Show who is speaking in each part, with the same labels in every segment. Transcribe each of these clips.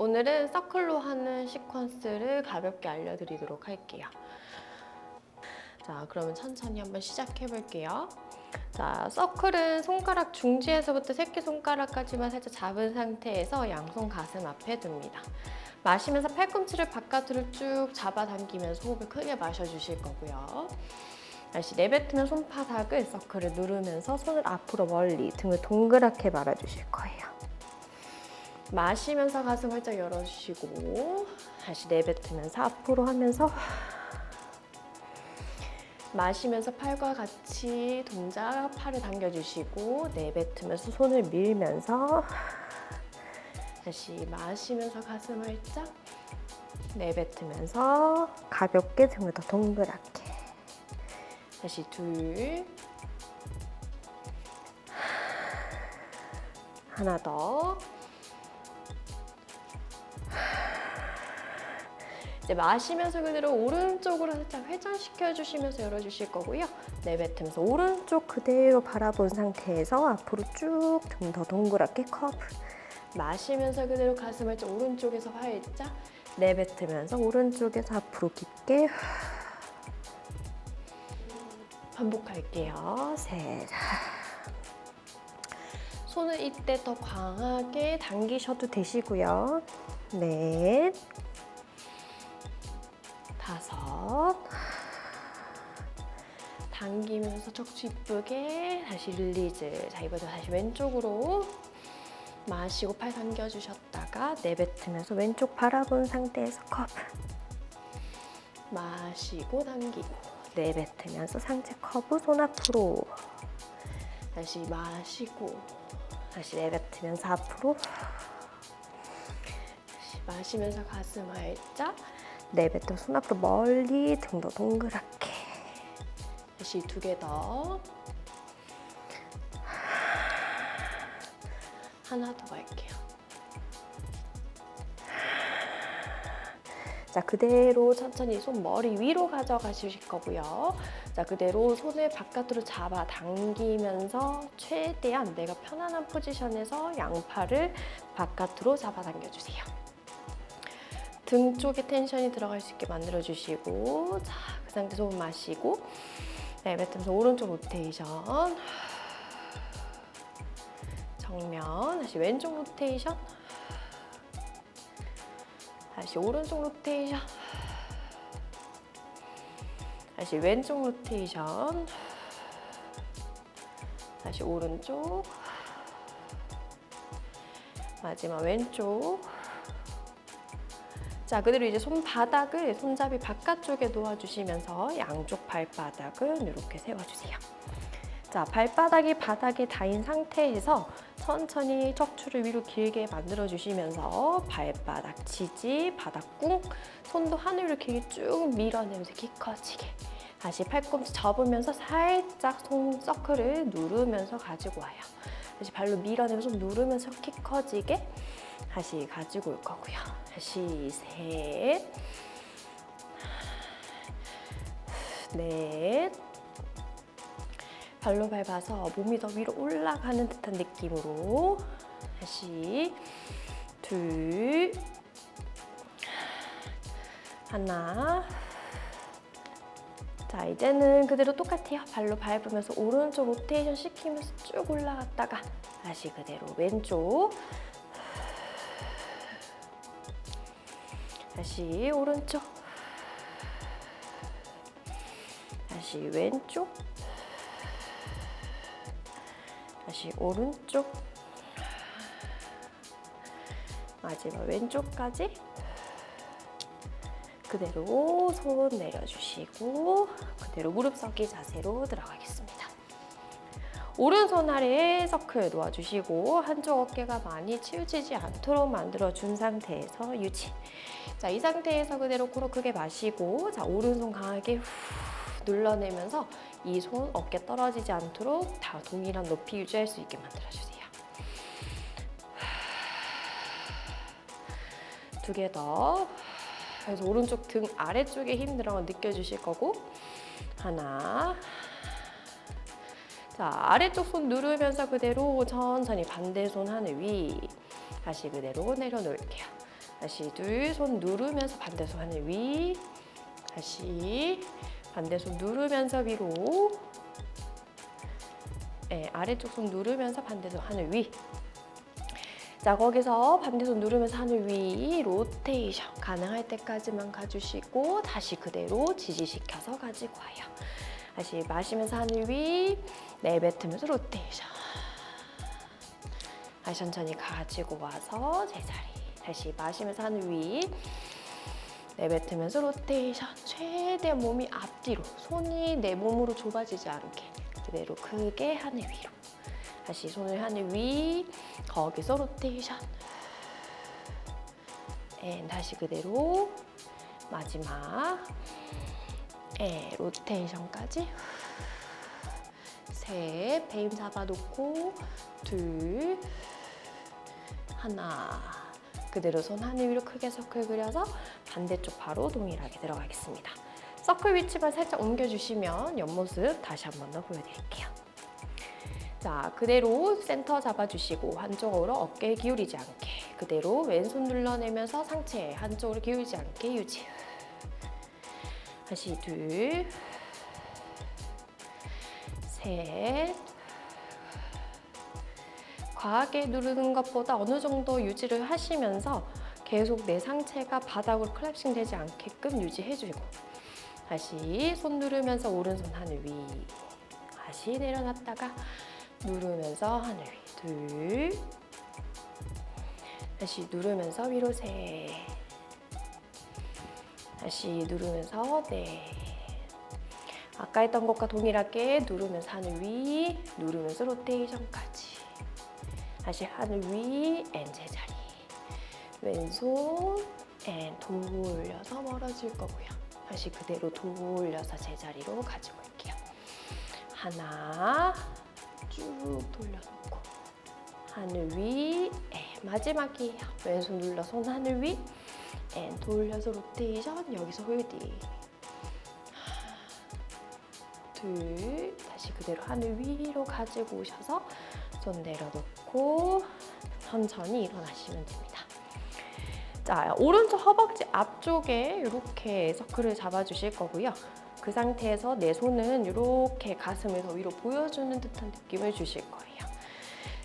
Speaker 1: 오늘은 서클로 하는 시퀀스를 가볍게 알려드리도록 할게요. 자, 그러면 천천히 한번 시작해 볼게요. 자, 서클은 손가락 중지에서부터 새끼손가락까지만 살짝 잡은 상태에서 양손 가슴 앞에 둡니다. 마시면서 팔꿈치를 바깥으로 쭉 잡아당기면서 호흡을 크게 마셔주실 거고요. 다시 내뱉으면 손바닥을 서클을 누르면서 손을 앞으로 멀리 등을 동그랗게 말아주실 거예요. 마시면서 가슴 활짝 열어주시고 다시 내뱉으면서 앞으로 하면서 마시면서 팔과 같이 동작 팔을 당겨주시고 내뱉으면서 손을 밀면서 다시 마시면서 가슴 활짝 내뱉으면서 가볍게 등을 더 동그랗게. 다시 둘. 하나 더 이제 마시면서 그대로 오른쪽으로 살짝 회전시켜 주시면서 열어 주실 거고요. 내뱉으면서 오른쪽 그대로 바라본 상태에서 앞으로 쭉 좀 더 동그랗게 커브. 마시면서 그대로 가슴을 좀 오른쪽에서 활짝 내뱉으면서 오른쪽에서 앞으로 깊게 반복할게요. 셋. 손을 이때 더 강하게 당기셔도 되시고요. 넷. 다섯. 당기면서 척추 이쁘게 다시 릴리즈. 자, 이번에 다시 왼쪽으로 마시고 팔 당겨주셨다가 내뱉으면서 왼쪽 바라본 상태에서 커브. 마시고 당기고 내뱉으면서 상체 커브 손 앞으로 다시 마시고 다시 내뱉으면서 앞으로 다시 마시면서 가슴 활짝 내뱉어 손 앞으로 멀리 등더 동그랗게. 다시 두 개 더. 하나 더 갈게요. 자 그대로 천천히 손 머리 위로 가져가실 거고요. 자 그대로 손을 바깥으로 잡아 당기면서 최대한 내가 편안한 포지션에서 양팔을 바깥으로 잡아 당겨주세요 등 쪽에 텐션이 들어갈 수 있게 만들어 주시고 자 그 상태에서 호흡 마시고 내뱉으면서 오른쪽 로테이션. 정면 다시 왼쪽 로테이션. 다시 오른쪽 로테이션. 다시 왼쪽 로테이션. 다시 오른쪽. 마지막 왼쪽 자, 그대로 이제 손바닥을 손잡이 바깥쪽에 놓아주시면서 양쪽 발바닥은 이렇게 세워주세요. 자, 발바닥이 바닥에 닿인 상태에서 천천히 척추를 위로 길게 만들어 주시면서 발바닥 지지, 바닥 꿍, 손도 하늘로 길게 쭉 밀어내면서 키 커지게. 다시 팔꿈치 접으면서 살짝 손 서클을 누르면서 가지고 와요. 다시 발로 밀어내면서 손 누르면서 키 커지게 다시 가지고 올 거고요. 다시 셋, 넷, 발로 밟아서 몸이 더 위로 올라가는 듯한 느낌으로 다시 둘, 하나. 자, 이제는 그대로 똑같아요. 발로 밟으면서 오른쪽 로테이션 시키면서 쭉 올라갔다가 다시 그대로 왼쪽. 다시 오른쪽. 다시 왼쪽. 다시 오른쪽. 마지막 왼쪽까지. 그대로 손 내려주시고 그대로 무릎 섞기 자세로 들어가겠습니다. 오른손 아래에 서클 놓아주시고 한쪽 어깨가 많이 치우치지 않도록 만들어준 상태에서 유지. 자, 이 상태에서 그대로 코로 크게 마시고 자, 오른손 강하게 후 눌러내면서 이 손 어깨 떨어지지 않도록 다 동일한 높이 유지할 수 있게 만들어주세요. 두 개 더. 그래서 오른쪽 등 아래쪽에 힘 들어가 느껴주실 거고 하나 자 아래쪽 손 누르면서 그대로 천천히 반대 손 하늘 위 다시 그대로 내려놓을게요 다시 둘, 손 누르면서 반대손 하늘 위. 다시 반대손 누르면서 위로. 네, 아래쪽 손 누르면서 반대손 하늘 위. 자, 거기서 반대손 누르면서 하늘 위 로테이션 가능할 때까지만 가주시고 다시 그대로 지지시켜서 가지고 와요. 다시 마시면서 하늘 위 내뱉으면서 로테이션. 다시 천천히 가지고 와서 제자리. 다시 마시면서 하늘 위 내뱉으면서 로테이션. 최대한 몸이 앞뒤로 손이 내 몸으로 좁아지지 않게 그대로 크게 하늘 위로. 다시 손을 하늘 위 거기서 로테이션. 앤 다시 그대로 마지막 에 로테이션까지 셋 배임 잡아놓고 둘 하나 그대로 손 하늘 위로 크게 서클 그려서 반대쪽 바로 동일하게 들어가겠습니다. 서클 위치만 살짝 옮겨주시면 옆모습 다시 한 번 더 보여드릴게요. 자, 그대로 센터 잡아주시고 한쪽으로 어깨 기울이지 않게 그대로 왼손 눌러내면서 상체 한쪽으로 기울이지 않게 유지. 다시 둘, 셋. 과하게 누르는 것보다 어느 정도 유지를 하시면서 계속 내 상체가 바닥으로 클랩싱 되지 않게끔 유지해주고 다시 손 누르면서 오른손 하늘 위 다시 내려놨다가 누르면서 하늘 위 둘. 다시 누르면서 위로 셋 다시 누르면서 넷 아까 했던 것과 동일하게 누르면서 하늘 위 누르면서 로테이션까지. 다시 하늘 위앤 제자리. 왼손 앤 돌려서 멀어질 거고요. 다시 그대로 돌려서 제자리로 가지고 올게요. 하나 쭉 돌려놓고 하늘 위 앤, 마지막이에요 왼손 눌러 손 하늘 위 앤, 돌려서 로테이션 여기서 홀딩 둘 다시 그대로 하늘 위로 가지고 오셔서 손 내려놓고 천천히 일어나시면 됩니다. 자, 오른쪽 허벅지 앞쪽에 이렇게 서클을 잡아주실 거고요. 그 상태에서 내 손은 이렇게 가슴을 더 위로 보여주는 듯한 느낌을 주실 거예요.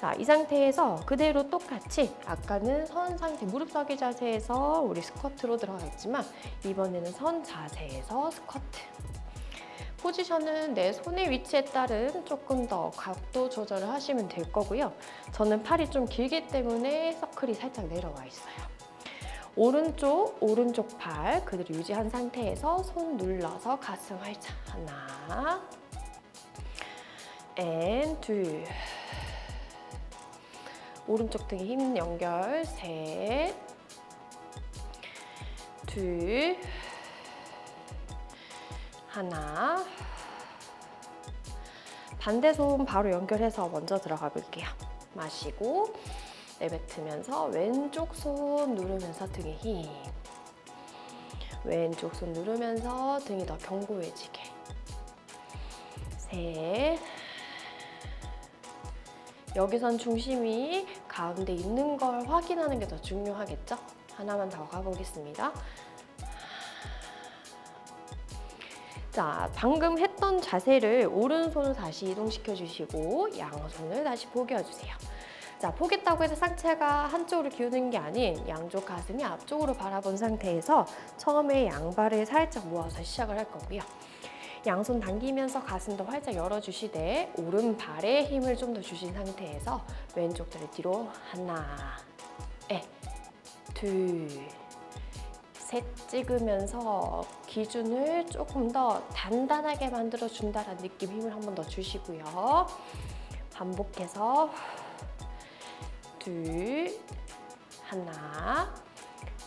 Speaker 1: 자, 이 상태에서 그대로 똑같이 아까는 선 상태, 무릎 서기 자세에서 우리 스쿼트로 들어갔지만 이번에는 선 자세에서 스쿼트. 포지션은 내 손의 위치에 따른 조금 더 각도 조절을 하시면 될 거고요. 저는 팔이 좀 길기 때문에 서클이 살짝 내려와 있어요. 오른쪽, 오른쪽 팔 그대로 유지한 상태에서 손 눌러서 가슴 활짝 하나. 앤 둘 오른쪽 등에 힘 연결. 셋. 둘, 하나. 반대 손 바로 연결해서 먼저 들어가 볼게요. 마시고 내뱉으면서 왼쪽 손 누르면서 등에 힘. 왼쪽 손 누르면서 등이 더 견고해지게. 셋. 여기선 중심이 가운데 있는 걸 확인하는 게 더 중요하겠죠? 하나만 더 가보겠습니다. 자, 방금 했던 자세를 오른손을 다시 이동시켜 주시고 양손을 다시 포개어 주세요. 자, 포겠다고 해서 상체가 한쪽으로 기우는 게 아닌 양쪽 가슴이 앞쪽으로 바라본 상태에서 처음에 양발을 살짝 모아서 시작을 할 거고요. 양손 당기면서 가슴도 활짝 열어주시되 오른발에 힘을 좀 더 주신 상태에서 왼쪽 다리 뒤로 하나, 에, 둘, 셋 찍으면서 기준을 조금 더 단단하게 만들어 준다라는 느낌 힘을 한 번 더 주시고요. 반복해서 둘, 하나.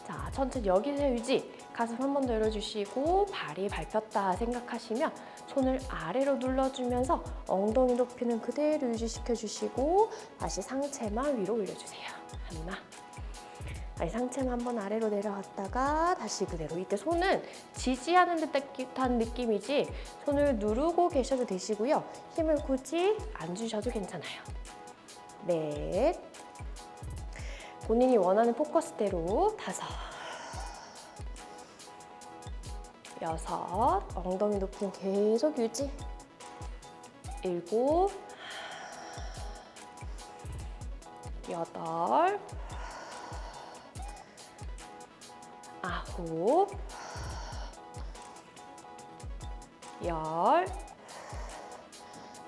Speaker 1: 자, 천천히 여기서 유지. 가슴 한 번 더 열어주시고 발이 밟혔다 생각하시면 손을 아래로 눌러주면서 엉덩이 높이는 그대로 유지시켜 주시고 다시 상체만 위로 올려주세요. 하나. 다시 상체만 한 번 아래로 내려갔다가 다시 그대로 이때 손은 지지하는 듯한 느낌이지 손을 누르고 계셔도 되시고요. 힘을 굳이 안 주셔도 괜찮아요. 넷, 본인이 원하는 포커스대로 다섯, 여섯, 엉덩이 높임 계속 유지. 일곱, 여덟, 아홉, 열,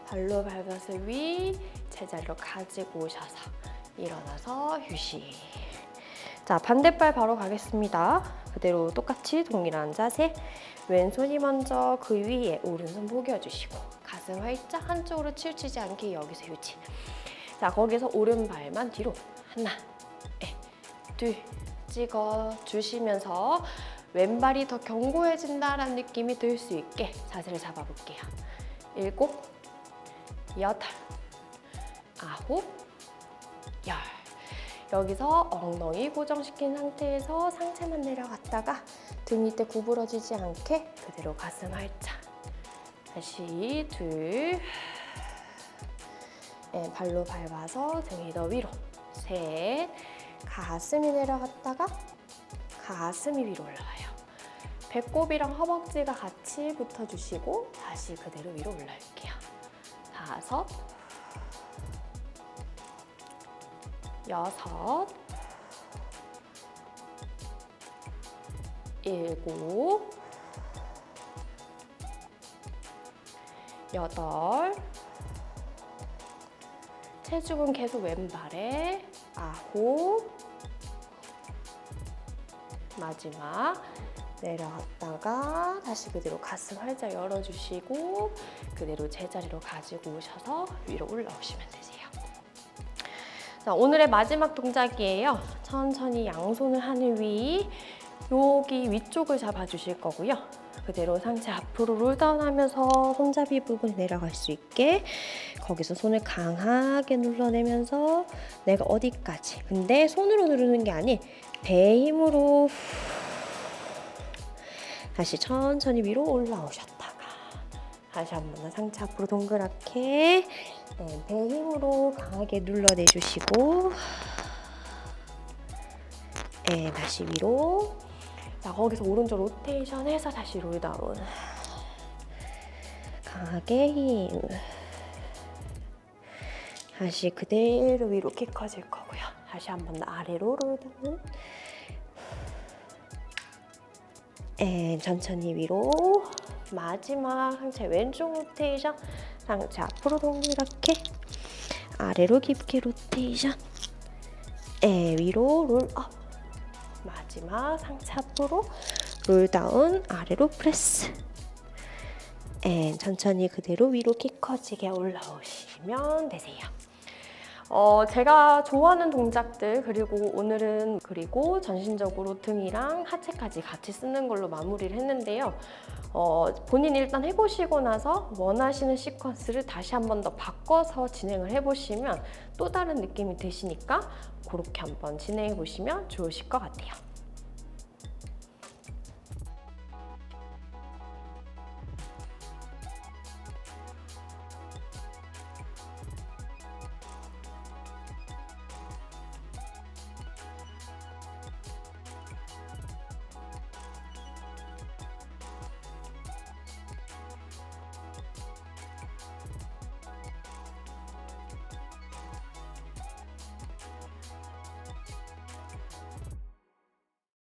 Speaker 1: 발로 밟아서 위, 제자리로 가지고 오셔서 일어나서 휴식. 자, 반대발 바로 가겠습니다. 그대로 똑같이 동일한 자세. 왼손이 먼저 그 위에 오른손 포개어주시고 가슴 활짝 한쪽으로 치우치지 않게 여기서 유지. 자, 거기서 오른발만 뒤로 하나, 에, 둘 찍어 주시면서 왼발이 더 견고해진다라는 느낌이 들 수 있게 자세를 잡아볼게요. 일곱, 여덟, 아홉, 열. 여기서 엉덩이 고정시킨 상태에서 상체만 내려갔다가 등 밑에 구부러지지 않게 그대로 가슴 활짝. 다시 둘. 네, 발로 밟아서 등이 더 위로. 셋. 가슴이 내려갔다가 가슴이 위로 올라와요. 배꼽이랑 허벅지가 같이 붙어주시고 다시 그대로 위로 올라올게요. 다섯. 여섯, 일곱, 여덟, 체중은 계속 왼발에 아홉, 마지막 내려갔다가 다시 그대로 가슴 활짝 열어주시고 그대로 제자리로 가지고 오셔서 위로 올라오시면 되세요. 자, 오늘의 마지막 동작이에요. 천천히 양손을 하늘 위, 여기 위쪽을 잡아주실 거고요. 그대로 상체 앞으로 롤다운 하면서 손잡이 부분 내려갈 수 있게 거기서 손을 강하게 눌러내면서 내가 어디까지 근데 손으로 누르는 게 아닌 배의 힘으로 다시 천천히 위로 올라오셨다가 다시 한번더 상체 앞으로 동그랗게. 네, 배 힘으로 강하게 눌러내주시고. 네, 다시 위로. 자 거기서 오른쪽 로테이션 해서 다시 롤다운. 강하게 힘. 다시 그대로 위로 키 커질 거고요. 다시 한번더 아래로 롤다운. 네, 천천히 위로 마지막 상체 왼쪽 로테이션. 상체 앞으로 동그랗게. 아래로 깊게 로테이션. 에 위로 롤업. 마지막 상체 앞으로 롤다운. 아래로 프레스. 에 천천히 그대로 위로 키 커지게 올라오시면 되세요. 어, 제가 좋아하는 동작들 그리고 오늘은 그리고 전신적으로 등이랑 하체까지 같이 쓰는 걸로 마무리를 했는데요. 어, 본인이 일단 해보시고 나서 원하시는 시퀀스를 다시 한 번 더 바꿔서 진행을 해보시면 또 다른 느낌이 드시니까 그렇게 한번 진행해 보시면 좋으실 것 같아요.